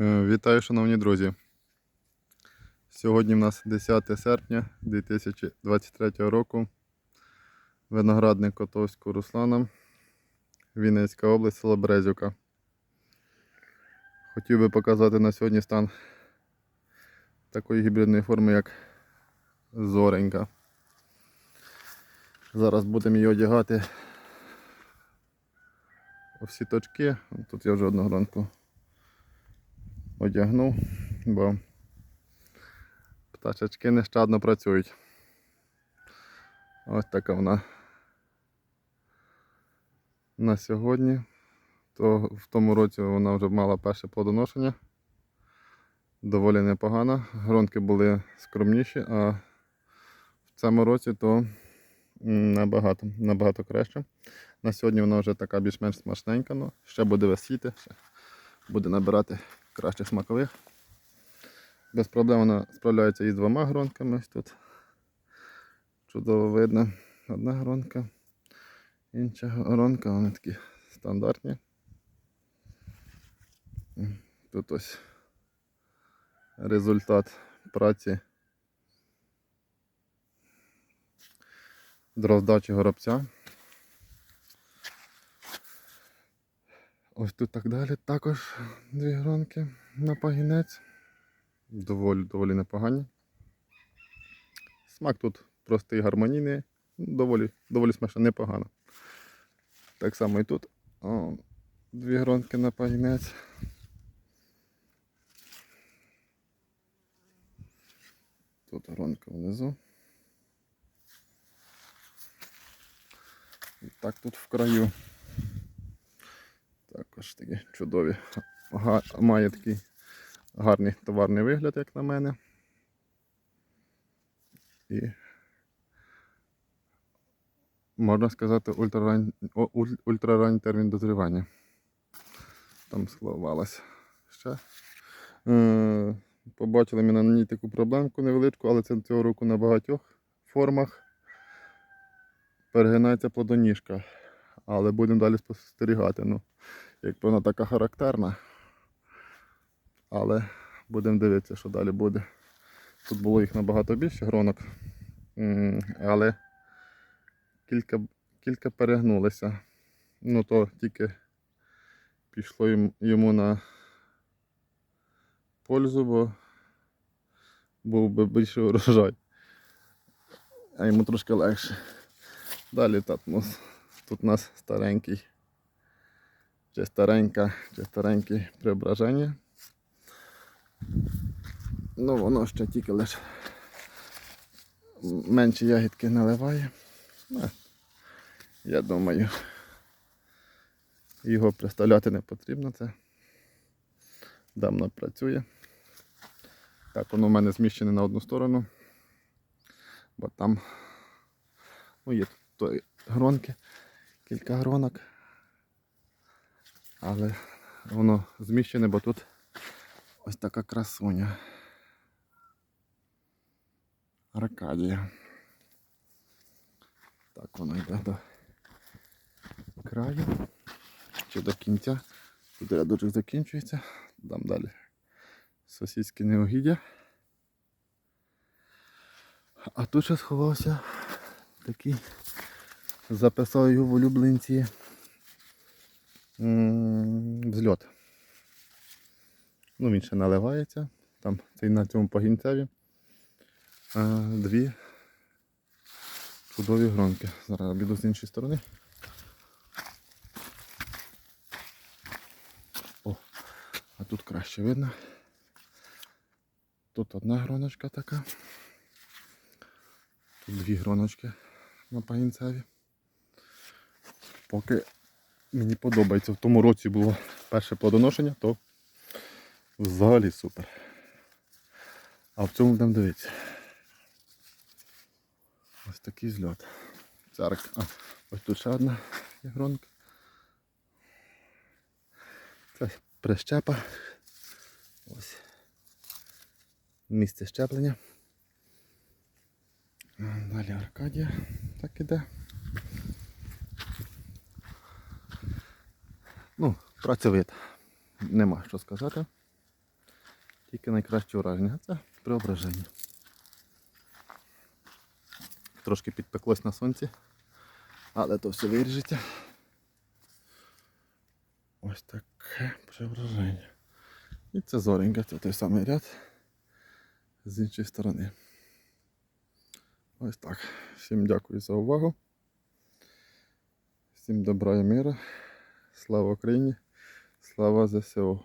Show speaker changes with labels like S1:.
S1: Е, Вітаю, шановні друзі. Сьогодні в нас 10 серпня 2023 року. Виноградник Котовського Руслана, Вінницька область, село Березюка. Хотів би показати на сьогодні стан такої гібридної форми, як Зоренька. Зараз будемо її одягати у всі точки. Тут я вже одного ранку одягнув, бо пташечки нещадно працюють. Ось така вона на сьогодні. То в тому році вона вже мала перше плодоношення. Доволі непогано. Гронки були скромніші, а в цьому році то набагато, набагато краще. На сьогодні вона вже така більш-менш смачненька, але ще буде висіти, ще буде набирати кращих смакових. Без проблем вона справляється із двома гронками. Тут чудово видно. Одна гронка, інша гронка, вони такі стандартні. Тут ось результат праці дроздачі горобця. Ось тут так далі також дві гронки на пагінець. Доволі, доволі непогані. Смак тут простий, гармонійний, доволі, доволі смачно, непогано. Так само і тут. О, дві гронки на пагінець. Тут гронка внизу. І так тут в краю. Також такі чудові. Має такий гарний товарний вигляд, як на мене. І можна сказати, ультрарань... о, уль- ультраранній термін дозрівання. Там сховалось ще. Е, побачили ми на ній таку проблемку невеличку, але це цього року на багатьох формах перегинається плодоніжка. Але будемо далі спостерігати. Ну, якби вона така характерна. Але будемо дивитися, що далі буде. Тут було їх набагато більше гронок. Але кілька, кілька перегнулися. Ну то тільки пішло йому- на пользу, бо був би більший урожай. А йому трошки легше. Далі тут у нас, тут у нас старенький, чи старенька, чи стареньке преображення. Ну воно ще тільки лише менші ягідки наливає. Ну, я думаю, його представляти не потрібно це. Давно працює. Так, воно в мене зміщене на одну сторону. Бо там ну, є гронки, кілька гронок. Але воно зміщене, бо тут ось така красуня. Аркадія. Так воно йде до краю чи до кінця. Тут рядочок закінчується, дам далі сусідське неугіддя. А тут ще сховався такий, записав його в улюбленці м, взльот. Ну, він ще наливається. Там цей на цьому пагінцеві. А, дві чудові гронки. Зараз обіду з іншої сторони. О, а тут краще видно. Тут одна гроночка така. Тут дві гроночки на пагінцеві. Поки мені подобається. В тому році було перше плодоношення, то взагалі супер. А в цьому будемо дивитися. Ось такий зльот. Царк. А, ось тут ще одна ягронка. Це прищепа. Ось. Місце щеплення. Далі Аркадія. Так іде. Ну, працьовит. Нема що сказати. Тільки найкраще враження. Це преображення. Трошки підпеклось на сонці, але то все виріжеться. Ось таке преображення. І це зоренька, це той самий ряд з іншої сторони. Ось так. Всім дякую за увагу. Всім добра і мира. Слава Україні! Слава ЗСУ!